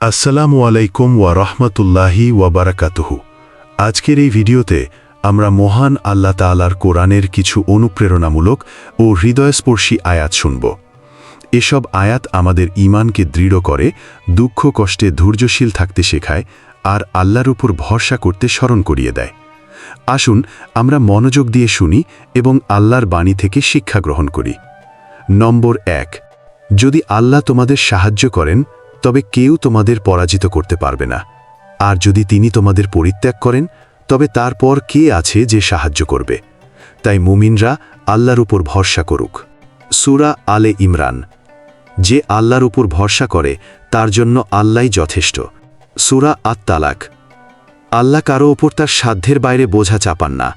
আসসালামু আলাইকুম ওয়া রহমতুল্লাহি ওয়া বারাকাতুহু। আজকের এই ভিডিওতে আমরা মহান আল্লাহ তাআলার কোরআনের কিছু অনুপ্রেরণামূলক ও হৃদয়স্পর্শী আয়াত শুনব। এসব আয়াত আমাদের ঈমানকে দৃঢ় করে, দুঃখ, কষ্টে ধৈর্যশীল থাকতে শেখায় আর আল্লাহর উপর ভরসা করতে স্মরণ করিয়ে দেয়। আসুন আমরা মনোযোগ দিয়ে শুনি এবং আল্লাহর বাণী থেকে শিক্ষা গ্রহণ করি। নম্বর এক, যদি আল্লাহ তোমাদের সাহায্য করেন তবে কেউ তোমাদের পরাজিত করতে পারবে না। আর যদি তিনি তোমাদের পরিত্যাগ করেন, তবে তারপর কে আছে যে সাহায্য করবে? তাই মুমিনরা আল্লাহর উপর ভরসা করুক। সুরা আলে ইমরান। যে আল্লাহর উপর ভরসা করে, তার জন্য আল্লাহই যথেষ্ট। সুরা আত তালাক আল্লাহ কারও ওপর তার সাধ্যের বাইরে বোঝা চাপান না।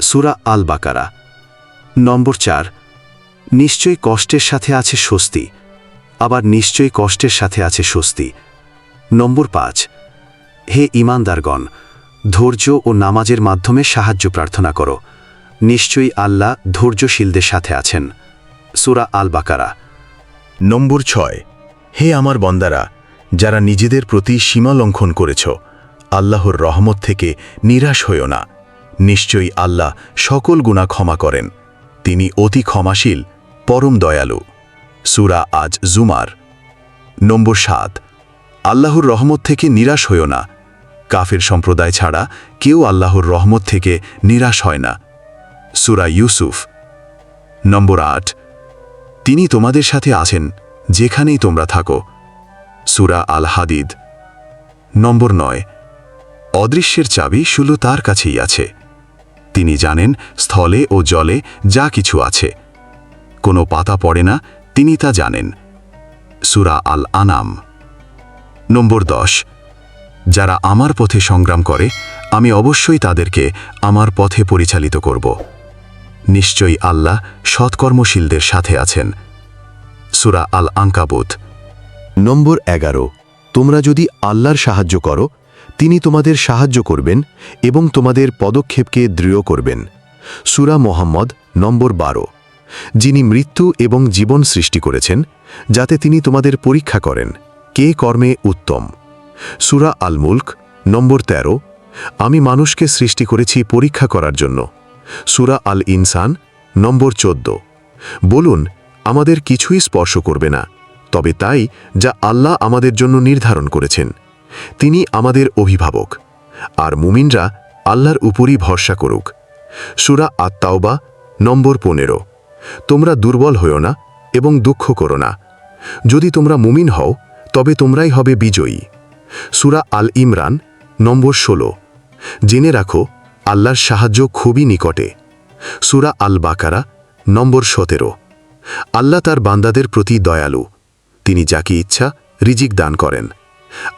সুরা আল বাকারা নম্বর চার। নিশ্চয়ই কষ্টের সাথে আছে স্বস্তি। আবার নিশ্চয়ই কষ্টের সাথে আছে স্বস্তি। নম্বর পাঁচ, হে ইমানদারগণ, ধৈর্য ও নামাজের মাধ্যমে সাহায্য প্রার্থনা করো। নিশ্চয়ই আল্লাহ ধৈর্যশীলদের সাথে আছেন। সুরা আল বাকারা নম্বর ছয়, হে আমার বন্দারা, যারা নিজেদের প্রতি সীমা লঙ্ঘন করেছ, আল্লাহর রহমত থেকে নিরাশ হইও না। নিশ্চয়ই আল্লাহ সকল গুণা ক্ষমা করেন। তিনি অতি ক্ষমাশীল, পরম দয়ালু। সুরা আজ জুমার। নম্বর সাত, আল্লাহর রহমত থেকে নিরাশ হইও না। কাফের সম্প্রদায় ছাড়া কেউ আল্লাহর রহমত থেকে নিরাশ হয় না। সুরা ইউসুফ। নম্বর আট, তিনি তোমাদের সাথে আছেন, যেখানেই তোমরা থাকো। সুরা আল হাদিদ নম্বর নয়, অদৃশ্যের চাবি শুধু তার কাছেই আছে। তিনি জানেন স্থলে ও জলে যা কিছু আছে। কোনো পাতা পড়ে না তিনি তা জানেন। সুরা আল আনাম নম্বর দশ। যারা আমার পথে সংগ্রাম করে, আমি অবশ্যই তাদেরকে আমার পথে পরিচালিত করব। নিশ্চয়ই আল্লাহ সৎকর্মশীলদের সাথে আছেন। সুরা আল আঙ্কাবুত নম্বর এগারো। তোমরা যদি আল্লাহর সাহায্য করো, তিনি তোমাদের সাহায্য করবেন এবং তোমাদের পদক্ষেপকে দৃঢ় করবেন। সুরা মোহাম্মদ, নম্বর বারো। যিনি মৃত্যু এবং জীবন সৃষ্টি করেছেন, যাতে তিনি তোমাদের পরীক্ষা করেন, কে কর্মে উত্তম। সুরা আল মুল্ক নম্বর ১৩ আমি মানুষকে সৃষ্টি করেছি পরীক্ষা করার জন্য। সুরা আল ইনসান নম্বর চোদ্দ, বলুন, আমাদের কিছুই স্পর্শ করবে না, তবে তাই যা আল্লাহ আমাদের জন্য নির্ধারণ করেছেন। তিনি আমাদের অভিভাবক, আর মুমিনরা আল্লাহর উপরই ভরসা করুক। সুরা আত্মাওবা নম্বর পনেরো তোমরা দুর্বল হও না এবং দুঃখ করো না। যদি তোমরা মুমিন হও, তবে তোমরাই হবে বিজয়ী। সুরা আল ইমরান, নম্বর ষোলো। জেনে রাখো, আল্লাহর সাহায্য খুবই নিকটে। সুরা আল বাকারা, নম্বর সতেরো। আল্লাহ তার বান্দাদের প্রতি দয়ালু। তিনি যাকে ইচ্ছা রিজিক দান করেন।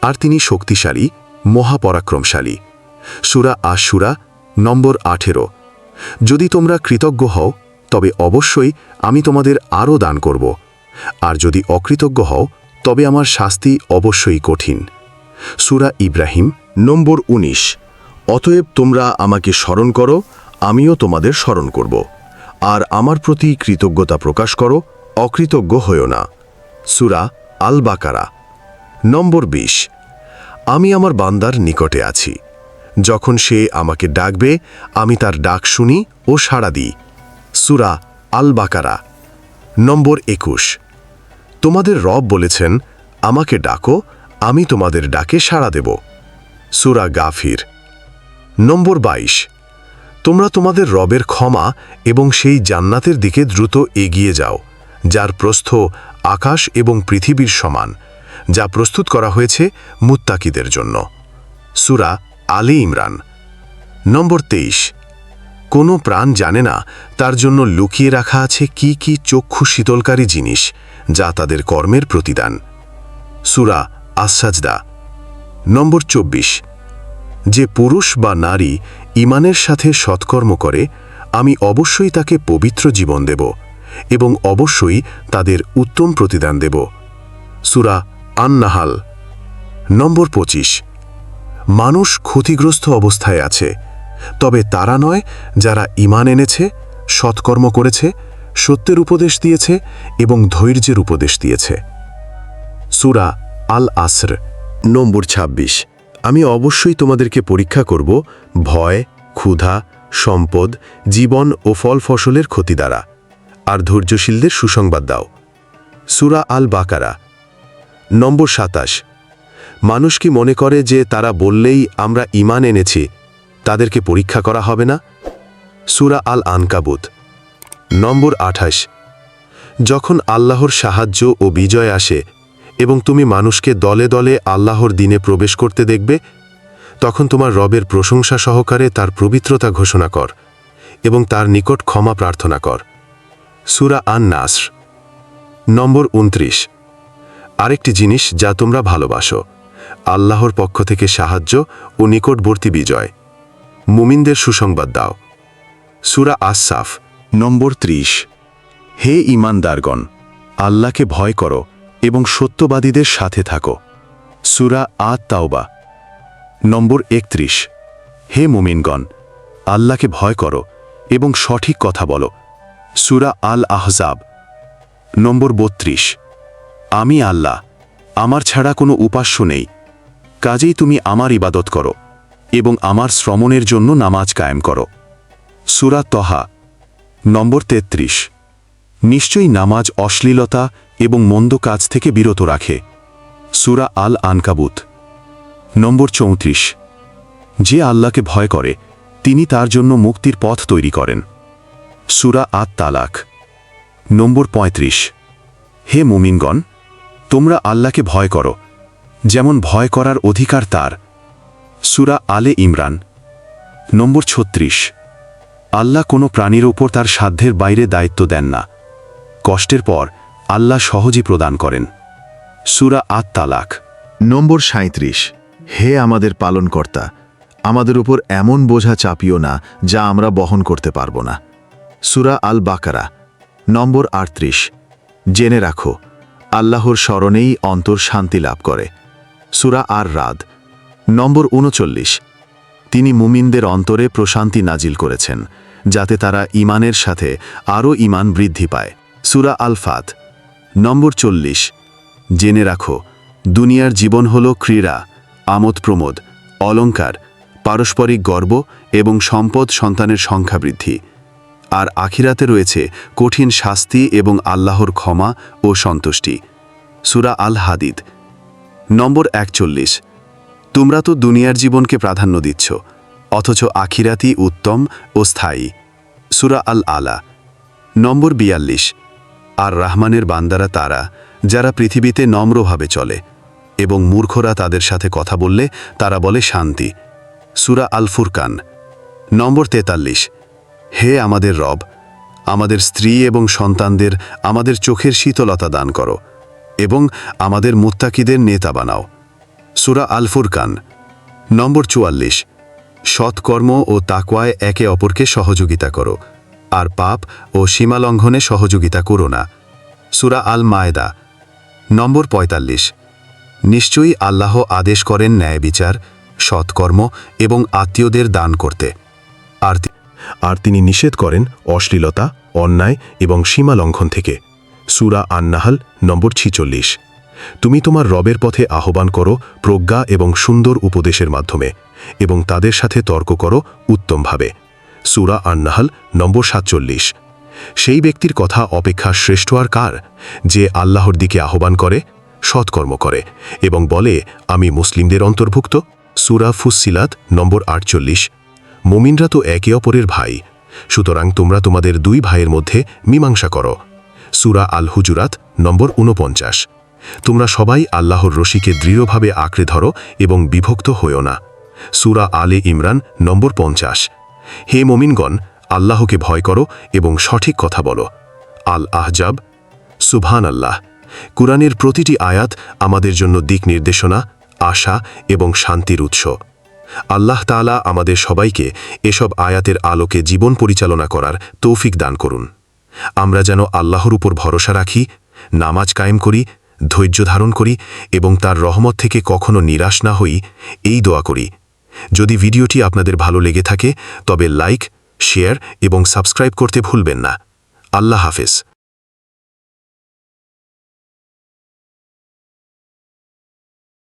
আর তিনি শক্তিশালী, মহাপরাক্রমশালী। সুরা আশুরা নম্বর আঠেরো। যদি তোমরা কৃতজ্ঞ হও তবে অবশ্যই আমি তোমাদের আরও দান করব। আর যদি অকৃতজ্ঞ হও, তবে আমার শাস্তি অবশ্যই কঠিন। সুরা ইব্রাহিম নম্বর ১৯ অতএব তোমরা আমাকে স্মরণ করো, আমিও তোমাদের স্মরণ করব। আর আমার প্রতি কৃতজ্ঞতা প্রকাশ করো, অকৃতজ্ঞ হইও না। সুরা আল বাকারা নম্বর ২০ আমি আমার বান্দার নিকটে আছি। যখন সে আমাকে ডাকবে, আমি তার ডাক শুনি ও সাড়া দিই। সুরা আল বাকারা নম্বর একুশ। তোমাদের রব বলেছেন, আমাকে ডাকো, আমি তোমাদের ডাকে সাড়া দেব। সুরা গাফির, নম্বর ২২ তোমরা তোমাদের রবের ক্ষমা এবং সেই জান্নাতের দিকে দ্রুত এগিয়ে যাও, যার প্রস্থ আকাশ এবং পৃথিবীর সমান, যা প্রস্তুত করা হয়েছে মুত্তাকিদের জন্য। সুরা আলী ইমরান, নম্বর তেইশ। কোনো প্রাণ জানে না তার জন্য লুকিয়ে রাখা আছে কি কি চক্ষু শীতলকারী জিনিস, যা তাদের কর্মের প্রতিদান। সুরা আসাজদা নম্বর চব্বিশ। যে পুরুষ বা নারী ইমানের সাথে সৎকর্ম করে, আমি অবশ্যই তাকে পবিত্র জীবন দেব এবং অবশ্যই তাদের উত্তম প্রতিদান দেব। সুরা আন্নাহাল, নম্বর পঁচিশ। মানুষ ক্ষতিগ্রস্ত অবস্থায় আছে তবে তারা নয়, যারা ইমান এনেছে, সৎকর্ম করেছে, সত্যের উপদেশ দিয়েছে এবং ধৈর্যের উপদেশ দিয়েছে। সুরা আল আসর নম্বর ২৬ আমি অবশ্যই তোমাদেরকে পরীক্ষা করব ভয়, ক্ষুধা, সম্পদ, জীবন ও ফল ফসলের ক্ষতি দ্বারা। আর ধৈর্যশীলদের সুসংবাদ দাও। সুরা আল বাকারা নম্বর সাতাশ। মানুষ কি মনে করে যে তারা বললেই আমরা ইমান এনেছি তাদেরকে পরীক্ষা করা হবে না? সুরা আল আনকাবুত নম্বর আঠাশ। যখন আল্লাহর সাহায্য ও বিজয় আসে এবং তুমি মানুষকে দলে দলে আল্লাহর দিনে প্রবেশ করতে দেখবে, তখন তোমার রবের প্রশংসা সহকারে তার পবিত্রতা ঘোষণা কর এবং তার নিকট ক্ষমা প্রার্থনা কর। সুরা আন নাসর নম্বর উনত্রিশ। আরেকটি জিনিস যা তোমরা ভালোবাসো, আল্লাহর পক্ষ থেকে সাহায্য ও নিকটবর্তী বিজয়। মুমিনদের সুসংবাদ দাও। সুরা আসাফ নম্বর ত্রিশ। হে ইমানদারগণ আল্লাহকে ভয় করো এবং সত্যবাদীদের সাথে থাকো। সুরা আত তাওবা নম্বর একত্রিশ। হে মুমিনগণ, আল্লাহকে ভয় করো এবং সঠিক কথা বলো। সুরা আল আহজাব নম্বর বত্রিশ। আমি আল্লাহ, আমার ছাড়া কোনো উপাস্য নেই। কাজেই তুমি আমার ইবাদত করো। এবং আমার শ্রমণের জন্য নামাজ কায়েম করো। সুরা তহা, নম্বর তেত্রিশ। নিশ্চয়ই নামাজ অশ্লীলতা এবং মন্দ কাজ থেকে বিরত রাখে। সুরা আল আনকাবুত নম্বর চৌত্রিশ। যে আল্লাহকে ভয় করে, তিনি তার জন্য মুক্তির পথ তৈরি করেন। সুরা আত তালাক নম্বর ৩৫ হে মুমিনগণ, তোমরা আল্লাহকে ভয় করো, যেমন ভয় করার অধিকার তার। সুরা আলে ইমরান, নম্বর ছত্রিশ। আল্লাহ কোনো প্রাণীর ওপর তার সাধ্যের বাইরে দায়িত্ব দেন না। কষ্টের পর আল্লাহ সহজই প্রদান করেন। সুরা আত তালাক নম্বর সাঁত্রিশ হে আমাদের পালনকর্তা, আমাদের উপর এমন বোঝা চাপিও না যা আমরা বহন করতে পারব না। সুরা আল বাকারা নম্বর আটত্রিশ। জেনে রাখো, আল্লাহর স্মরণেই অন্তর শান্তি লাভ করে। সুরা আর রাদ নম্বর উনচল্লিশ। তিনি মুমিনদের অন্তরে প্রশান্তি নাজিল করেছেন, যাতে তারা ইমানের সাথে আরও ইমান বৃদ্ধি পায়। সুরা আলফাত। নম্বর চল্লিশ। জেনে রাখো, দুনিয়ার জীবন হল ক্রীড়া, আমোদ প্রমোদ অলঙ্কার পারস্পরিক গর্ব এবং সম্পদ সন্তানের সংখ্যা বৃদ্ধি। আর আখিরাতে রয়েছে কঠিন শাস্তি এবং আল্লাহর ক্ষমা ও সন্তুষ্টি। সুরা আল হাদিদ নম্বর একচল্লিশ। তোমরা তো দুনিয়ার জীবনকে প্রাধান্য দিচ্ছ, অথচ আখিরাতি উত্তম ও স্থায়ী। সুরা আল আলা নম্বর বিয়াল্লিশ। আর রাহমানের বান্দারা তারা, যারা পৃথিবীতে নম্রভাবে চলে এবং মূর্খরা তাদের সাথে কথা বললে তারা বলে শান্তি। সুরা আল ফুরকান নম্বর তেতাল্লিশ। হে আমাদের রব, আমাদের স্ত্রী এবং সন্তানদের আমাদের চোখের শীতলতা দান করো এবং আমাদের মুত্তাকিদের নেতা বানাও। সুরা আল ফুরকান নম্বর চুয়াল্লিশ। সৎকর্ম ও তাকওয়ায় একে অপরকে সহযোগিতা করো, আর পাপ ও সীমালঙ্ঘনে সহযোগিতা করো না। সুরা আল মায়দা নম্বর পঁয়তাল্লিশ। নিশ্চয়ই আল্লাহ আদেশ করেন ন্যায় বিচার, সৎকর্ম এবং আত্মীয়দের দান করতে। আর আর তিনি নিষেধ করেন অশ্লীলতা, অন্যায় এবং সীমা লঙ্ঘন থেকে। সুরা আন্নাহাল, নম্বর ছিচল্লিশ। তুমি তোমার রবের পথে আহ্বান করো, প্রজ্ঞা এবং সুন্দর উপদেশের মাধ্যমে, এবং তাদের সাথে তর্ক করো উত্তমভাবে। সুরা আন্নাহাল, নম্বর সাতচল্লিশ। সেই ব্যক্তির কথা অপেক্ষা শ্রেষ্ঠ আর কার? যে আল্লাহর দিকে আহ্বান করে, সৎকর্ম করে, এবং বলে, আমি মুসলিমদের অন্তর্ভুক্ত। সুরা ফুসিলাত নম্বর আটচল্লিশ। মুমিনরা তো একে অপরের ভাই। সুতরাং তোমরা তোমাদের দুই ভাইয়ের মধ্যে মীমাংসা করো। সুরা আল হুজুরাত নম্বর ঊনপঞ্চাশ। তোমরা সবাই আল্লাহর রশিকে দৃঢ়ভাবে আঁকড়ে ধরো এবং বিভক্ত হইও না। সুরা আলে ইমরান নম্বর পঞ্চাশ। হে মমিনগণ, আল্লাহকে ভয় করো এবং সঠিক কথা বলো। আল আহজাব সুবহান আল্লাহ কুরআনের প্রতিটি আয়াত আমাদের জন্য দিক নির্দেশনা, আশা এবং শান্তির উৎস। আল্লাহ তাআলা আমাদের সবাইকে এসব আয়াতের আলোকে জীবন পরিচালনা করার তৌফিক দান করুন। আমরা যেন আল্লাহর উপর ভরসা রাখি, নামাজ কায়েম করি ধৈর্য ধারণ করি এবং তার রহমত থেকে কখনো নিরাশ না হই, এই দোয়া করি। যদি ভিডিওটি আপনাদের ভালো লেগে থাকে, তবে লাইক, শেয়ার এবং সাবস্ক্রাইব করতে ভুলবেন না। আল্লাহ হাফেজ।